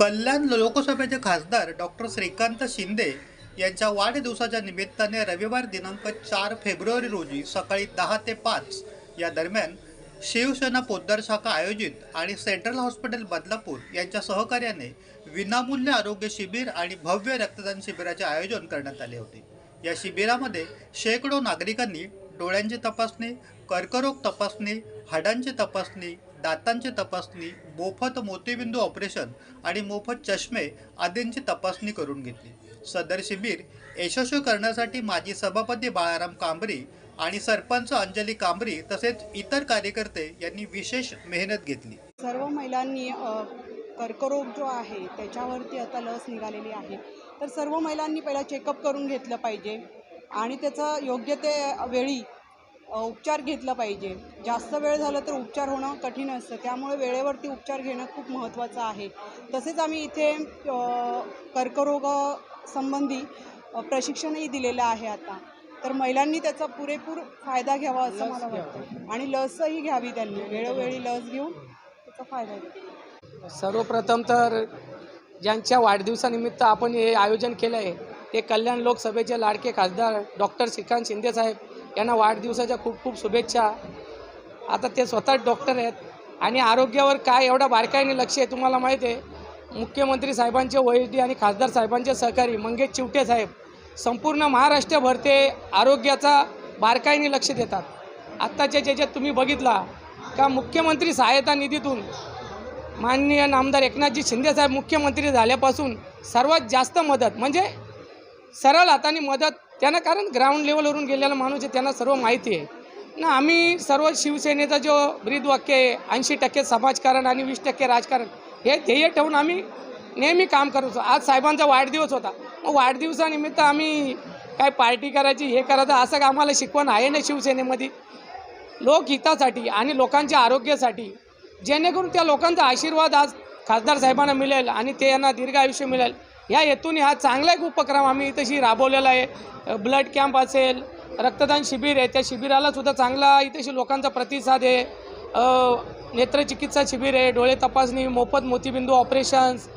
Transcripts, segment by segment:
कल्याण लोकसभेचे खासदार डॉक्टर श्रीकांत शिंदे यांच्या वाढदिवसाच्या निमित्ताने रविवार दिनांक चार फेब्रुवारी रोजी सकाळी दहा ते पाच या दरम्यान शिवसेना पोद्दार शाखा आयोजित आणि सेंट्रल हॉस्पिटल बदलापूर यांच्या सहकार्याने विनामूल्य आरोग्य शिबिर आणि भव्य रक्तदान शिबिराचे आयोजन करण्यात आले होते. या शिबिरामध्ये शेकडो नागरिकांनी डोळ्यांची तपासणी कर्करोग तपासणी हाडांची तपासणी दातांची तपासणी मोफत मोतीबिंदू ऑपरेशन आणि मोफत चष्मे आदींची तपासणी करून घेतली. सदर शिबिर यशस्वी करण्यासाठी माजी सभापती बाळाराम कांबरी आणि सरपंच अंजली कांबरी तसेच इतर कार्यकर्ते यांनी विशेष मेहनत घेतली. सर्व महिलांनी कर्करोग जो आहे त्याच्यावरती आता लस निघालेली आहे. तर सर्व महिलांनी पहिला चेकअप करून घेतलं पाहिजे आणि त्याचं योग्य ते वेळी उपचार घेतला पाहिजे. जास्त वेळ झाला तर उपचार होणं कठीण असतं. त्यामुळे वेळेवरती उपचार घेणं खूप महत्त्वाचं आहे. तसेच आम्ही इथे अ, कर्करोग संबंधी अ, प्रशिक्षणही दिलेलं आहे आता. तर महिलांनी त्याचा पुरेपूर फायदा घ्यावा असं मला वाटतं. आणि लसही घ्यावी त्यांनी. वेळोवेळी लस घेऊन त्याचा फायदा घ्यावा. सर्वप्रथम तर ज्यांच्या वाढदिवसानिमित्त आपण हे आयोजन केलं आहे ते कल्याण लोकसभेचे लाडके खासदार डॉक्टर श्रीकांत शिंदेसाहेब यांना वाढदिवसाच्या खूप खूप शुभेच्छा. आता ते स्वतः डॉक्टर आहेत. आणि आरोग्यावर काय एवढा बारकाईने लक्ष आहे तुम्हाला माहीत आहे. मुख्यमंत्री साहेबांचे वैद्य आणि खासदार साहेबांचे सहकारी मंगेश चिवटे साहेब संपूर्ण महाराष्ट्रभर ते आरोग्याचा बारकाईने लक्ष देतात. आत्ताच्या ज्याच्यात तुम्ही बघितला का मुख्यमंत्री सहायता निधीतून माननीय नामदार एकनाथजी शिंदेसाहेब मुख्यमंत्री झाल्यापासून सर्वात जास्त मदत म्हणजे सरळ हाताने मदत त्यांना कारण ग्राउंड लेवलवरून गेलेला माणूस आहे त्यांना सर्व माहिती आहे. ना आम्ही सर्व शिवसेनेचा जो ब्रीदवाक्य आहे ऐंशी टक्के समाजकारण आणि वीस टक्के राजकारण हे ध्येय ठेवून आम्ही नेहमी काम करत आज साहेबांचा वाढदिवस होता. मग वाढदिवसानिमित्त आम्ही काय पार्टी करायची हे करायचं असं का आम्हाला शिकवण आहे ना शिवसेनेमध्ये? लोकहितासाठी आणि लोकांच्या आरोग्यासाठी जेणेकरून त्या लोकांचा आशीर्वाद आज खासदार साहेबांना मिळेल आणि ते यांना दीर्घ आयुष्य मिळेल. या हेतूने हा चांगला एक उपक्रम आम्ही इथेशी राबवलेला आहे. ब्लड कॅम्प असेल रक्तदान शिबिर आहे त्या शिबिरालासुद्धा चांगला इथेशी लोकांचा प्रतिसाद आहे. नेत्रचिकित्सा शिबिर आहे डोळे तपासणी मोफत मोतीबिंदू ऑपरेशन्स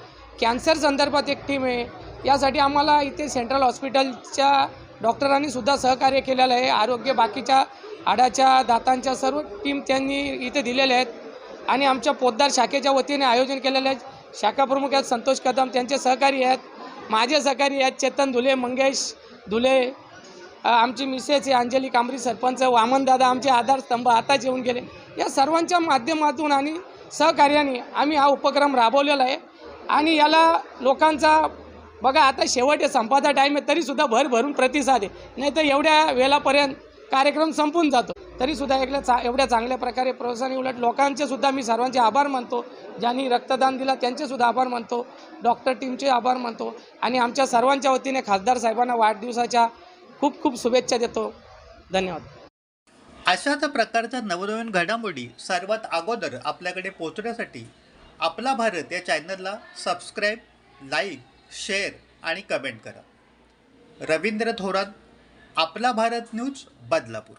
कॅन्सर संदर्भात एक टीम आहे. यासाठी आम्हाला इथे सेंट्रल हॉस्पिटलच्या डॉक्टरांनीसुद्धा सहकार्य केलेलं आहे. आरोग्य बाकीच्या हाडाच्या दातांच्या सर्व टीम त्यांनी इथे दिलेल्या आहेत. आणि आमच्या पोद्दार शाखेच्या वतीने आयोजन केलेलं आहे. शाखा प्रमुख आहेत संतोष कदम त्यांचे सहकारी आहेत. माझे सहकारी आहेत चेतन धुले मंगेश धुले आमची मिसेस अंजली कांबरी सरपंच वामनदादा आमचे आधारस्तंभ आताच येऊन गेले. या सर्वांच्या माध्यमातून आणि सहकार्याने आम्ही हा उपक्रम राबवलेला आहे. आणि याला लोकांचा बघा आता शेवट आहे संपाचा टाईम आहे तरीसुद्धा भर भरून प्रतिसाद आहे. नाही तर एवढ्या वेळापर्यंत कार्यक्रम संपून जातो. तरीसुद्धा एकल्या चा एवढ्या चांगल्या प्रकारे प्रोत्साहन उलट लोकांचे सुद्धा मी सर्वांचे आभार मानतो. ज्यांनी रक्तदान दिला त्यांचेसुद्धा आभार मानतो. डॉक्टर टीमचे आभार मानतो. आणि आमच्या सर्वांच्या वतीने खासदार साहेबांना वाढदिवसाच्या खूप खूप शुभेच्छा देतो. धन्यवाद. अशाच प्रकारच्या नवनवीन घडामोडी सर्वात अगोदर आपल्याकडे पोहोचण्यासाठी आपला भारत या चॅनलला सबस्क्राईब लाईक शेअर आणि कमेंट करा. रवींद्र थोरात आपला भारत न्यूज बदलापूर.